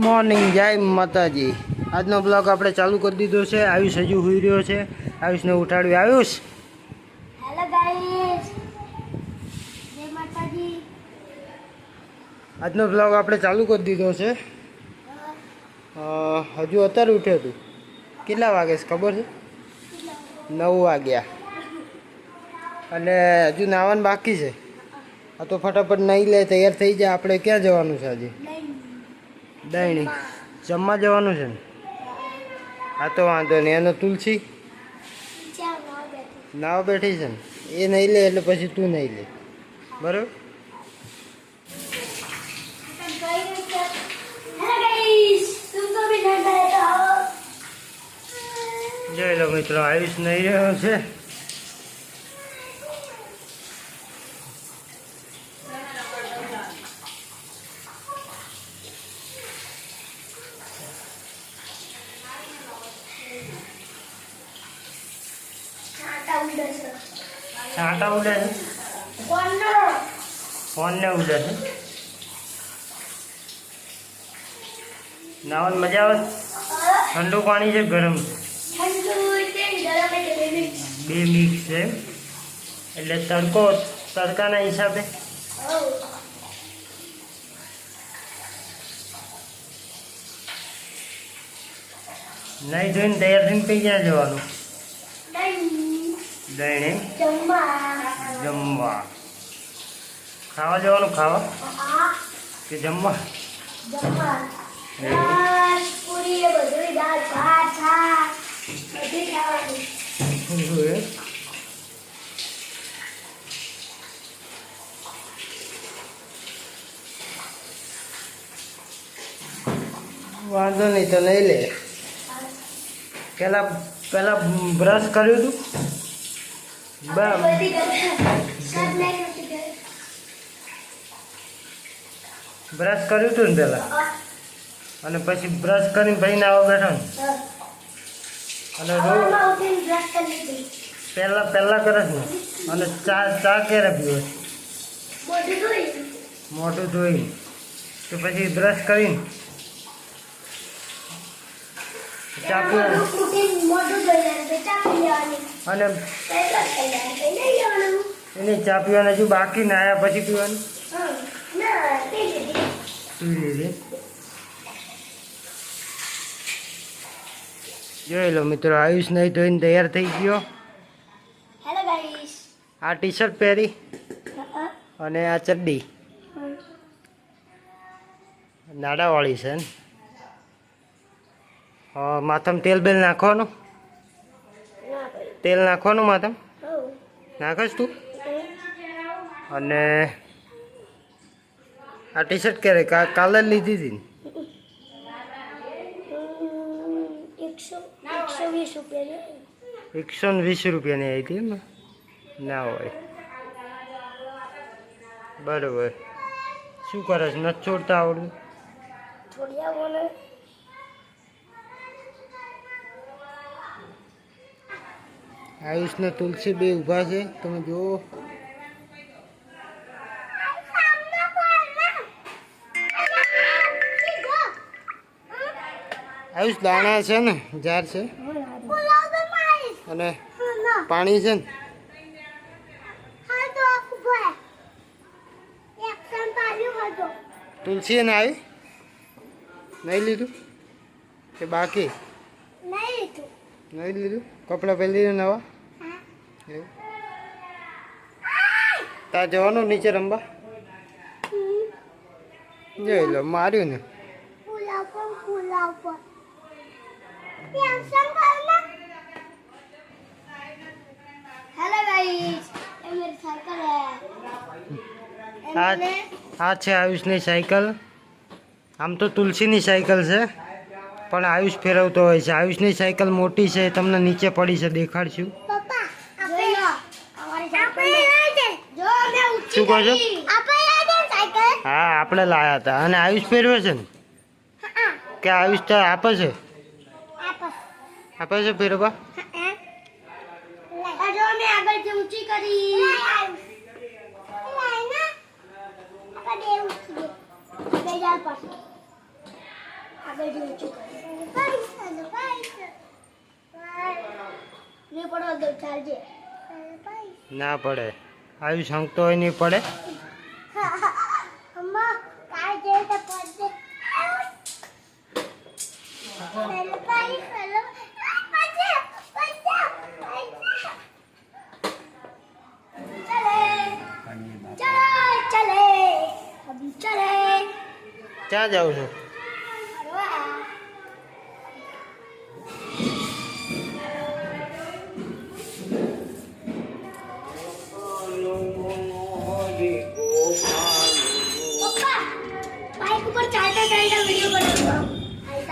Morning જય માતાજી. આજનો બ્લોગ આપણે ચાલુ કરી દીધો છે. આયુષ હજુ હોઈ રહ્યો છે. આયુષને ઉઠાડ્યું આયુષ! Hello guys. જય માતાજી. આજનો બ્લોગ આપણે ચાલુ કરી દીધો છે. હજુ અત્યારે ઉઠ્યો તું. કેટલા વાગે છે ખબર છે? નવ વાગ્યા. અને હજુ નાવાનું બાકી છે. આ તો ફટાફટ નહીં લે તૈયાર થઈ જાય આપણે ક્યાં જવાનું છે આજે? દહીં જમવા જવાનું છે ને? હા, તો વાંધો નહીં. એનો તુલસી? નાવ બેઠી છે ને. એ નહીં લે એટલે પછી તું નહીં લે. બરાબર? જય લો મિત્રો, આયુષ નહીં રહ્યો છે. છાંટા ઉડે છે. ફોનને ઉડે છે. નાવાની મજા આવે? ઠંડુ પાણી છે, ગરમ. બે મિક્સ છે. એટલે તડકો, તડકાના હિસાબે. નહીં ધોઈને તૈયાર થઈને કઈ ક્યાં જવાનું. દહીં જમવા. ખાવા જવાનું ખાવા? કે જમવા? વાંધો નહીં તો નહીં લે. પેલા પેલા બ્રશ કર્યું હતું બા બધી ગમે શાક નહીં રોટી કરે બ્રશ કર્યું હતું ને પેલા? અને પછી બ્રશ કરીને ભાઈ આવો બેઠો ને. અને પહેલા પહેલા કરે ને. અને ચા ચા ક્યારે પીવો? મોટું ધોઈ તો પછી બ્રશ કરીને. ચા પીવે અને એની ચા પીવાના હજુ બાકી ના પછી પીવાની? પી લીધી. જોઈ લો મિત્રો, આયુષ નહીં ધોઈને તૈયાર થઈ ગયો. આ ટી શર્ટ પહેરી અને આ ચડ્ડી. નાડાવાળી છે ને. માથામાં તેલ બેલ નાખવાનું. તેલ નાખવાનું માતમ નાખશ તું? અને આ ટી શર્ટ ક્યારે કાલે લીધી હતી ને? એકસો ને વીસ રૂપિયાની આવી હતી એમ ના? હોય. બરાબર. શું કરે છે નથી છોડતા આવડતું? થોડી આવો ને આયુષ ને તુલસી બે ઊભા છે. તમે જુઓ. આયુષ દાણા છે ને ઝાડ છે. અને પાણી છે ને. તુલસી ને આવી? નહીં લીધું? કે બાકી? નહીં લીધું. કપડાં પહેરી નવા? તાર જવાનું નીચે રમવા? જોઈ લો માર્યું ને. આ છે આયુષની સાયકલ. આમ તો તુલસીની સાયકલ છે પણ આયુષ ફેરવતો હોય છે. આયુષની સાયકલ મોટી છે તમને નીચે પડી છે દેખાડશું. શું કહો છો? હા આપણે લાયા હતા. અને આયુષ પહેરવે છે ને? કે આયુષ તો આપે છે? આપે. છે પહેરવા ના પડે. આવી સંગતો હોય નહીં પડે. ક્યાં જાઉં છું?